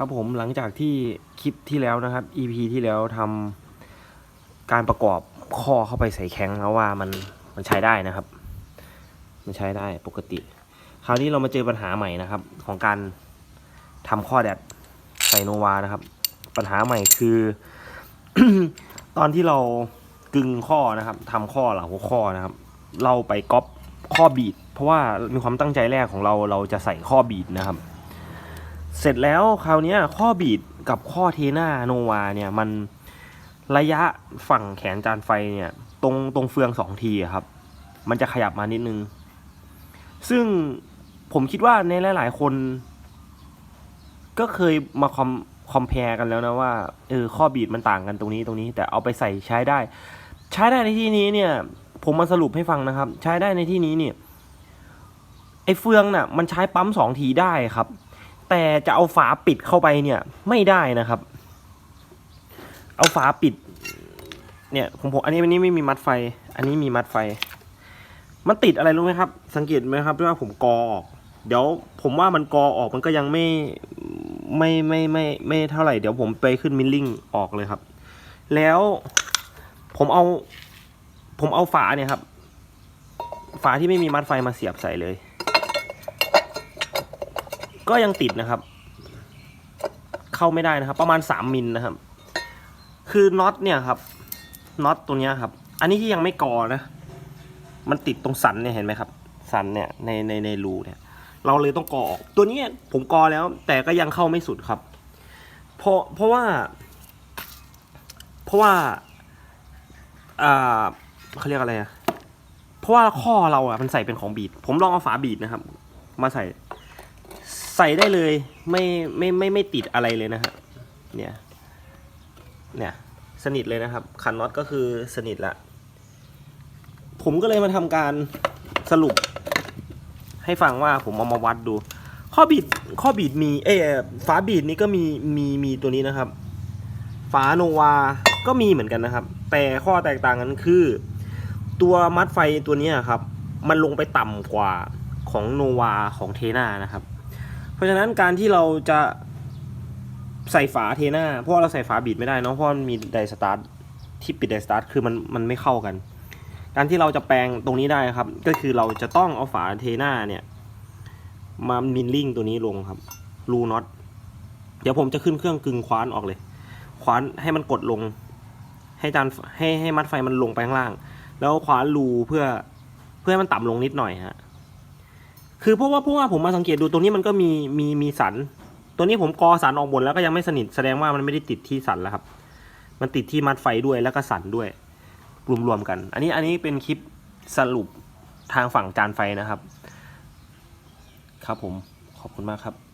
ครับผมหลังจากที่คลิปที่แล้วนะครับ EP ที่แล้วทำการประกอบข้อเข้าไปใส่แข้งแล้วว่ามันมันใช้ได้นะครับ มันใช้ได้ปกติ คราวนี้เรามาเจอปัญหาใหม่นะครับ ของการทำข้อแดดใส่โนวานะครับ ปัญหาใหม่คือ ตอนที่เรากึงข้อนะครับทำข้อเหล่าหัวข้อนะครับ เราไปก๊อปข้อบีดเพราะว่ามีความตั้งใจแรกของเราเราจะใส่ข้อบีดนะครับ เสร็จแล้วคราวนี้ข้อบีดกับข้อเทน่าโนวาเนี่ยมันระยะฝั่งแขนจานไฟเนี่ยตรงตรงเฟืองสองทีครับ มันจะขยับมานิดนึง ซึ่งผมคิดว่าในหลาย ๆ คน ก็เคยมาคอมคอมเพลกันแล้วนะว่าเออข้อบีดมันต่างกันตรงนี้ตรงนี้ แต่เอาไปใส่ใช้ได้ ใช้ได้ในที่นี้เนี่ย ผมมาสรุปให้ฟังนะครับ ใช้ได้ในที่นี้เนี่ยไอ้เฟืองน่ะ มันใช้ปั๊มสองทีได้ครับ แต่จะเอาฝาปิดเข้าไปเนี่ยไม่ได้นะครับ เอาฝาปิด เนี่ยของผมอันนี้อันนี้ไม่มีมัดไฟ อันนี้มีมัดไฟ มันติดอะไรรู้ไหมครับ สังเกตไหมครับว่าผมกอออก เดี๋ยวผมว่ามันกอออกมันก็ยังไม่ไม่ไม่ไม่ไม่ไม่เท่าไหร่เดี๋ยวผมไปขึ้นมิลลิ่งออกเลยครับ แล้วผมเอา ผมเอาฝาเนี่ยครับ ฝาที่ไม่มีมัดไฟมาเสียบใส่เลย ก็ยังติดนะครับ เข้าไม่ได้นะครับ ประมาณสามมิลนะครับ คือน็อตเนี่ยครับน็อตตัวนี้ครับ อันนี้ที่ยังไม่กอนะ มันติดตรงสันเนี่ยเห็นไหมครับ สันเนี่ยในในในรูเนี่ย เราเลยต้องกอออกตัวนี้ผมกอแล้ว แต่ก็ยังเข้าไม่สุดครับเพราะเพราะว่า เพราะว่าอ่าเขาเรียกอะไรอะเพราะว่าข้อเราอะมันใส่เป็นของบีดผมลองเอาฝาบีดนะครับ มาใส่ ใส่ได้เลยไม่ไม่ไม่ไม่ติดอะไรเลยนะฮะเนี่ยเนี่ยสนิทเลยนะครับคันน็อตก็คือสนิทละ ผมก็เลยมาทำการสรุป ให้ฟังว่าผมเอามาวัดดู ข้อบีดข้อบีดมีเออฝาบีดนี้ก็มีมีมีตัวนี้นะครับ ฝาโนวาก็มีเหมือนกันนะครับ แต่ข้อแตกต่างกันคือ ตัวมัดไฟตัวนี้ครับ มันลงไปต่ำกว่าของโนวาของเทนานะครับ เพราะฉะนั้นการที่เราจะใส่ฝาเทน่าเพราะเราใส่ฝาบีดไม่ได้เนาะเพราะมันมีไดสตาร์ทที่ปิดไดสตาร์ทคือมันมันไม่เข้ากัน การที่เราจะแปลงตรงนี้ได้ครับ ก็คือเราจะต้องเอาฝาเทน่าเนี่ย มามินลิ่งตัวนี้ลงครับรูน็อตเดี๋ยวผมจะขึ้นเครื่องกึ่งคว้านออกเลย คว้านให้มันกดลง ให้จานให้ให้มัดไฟมันลงไปข้างล่าง แล้วคว้านรูเพื่อเพื่อให้มันต่ำลงนิดหน่อยฮะ คือเพราะว่าเพราะว่าผมมาสังเกตดูตรงนี้มันก็มีมีมีสัน ตัวนี้ผมกอสันออกหมดแล้วก็ยังไม่สนิทแสดงว่ามันไม่ได้ติดที่สันแล้วครับ มันติดที่มัดไฟด้วยแล้วก็สันด้วยรวมๆกัน อันนี้อันนี้เป็นคลิปสรุปทางฝั่งจานไฟนะครับ ครับผมขอบคุณมากครับ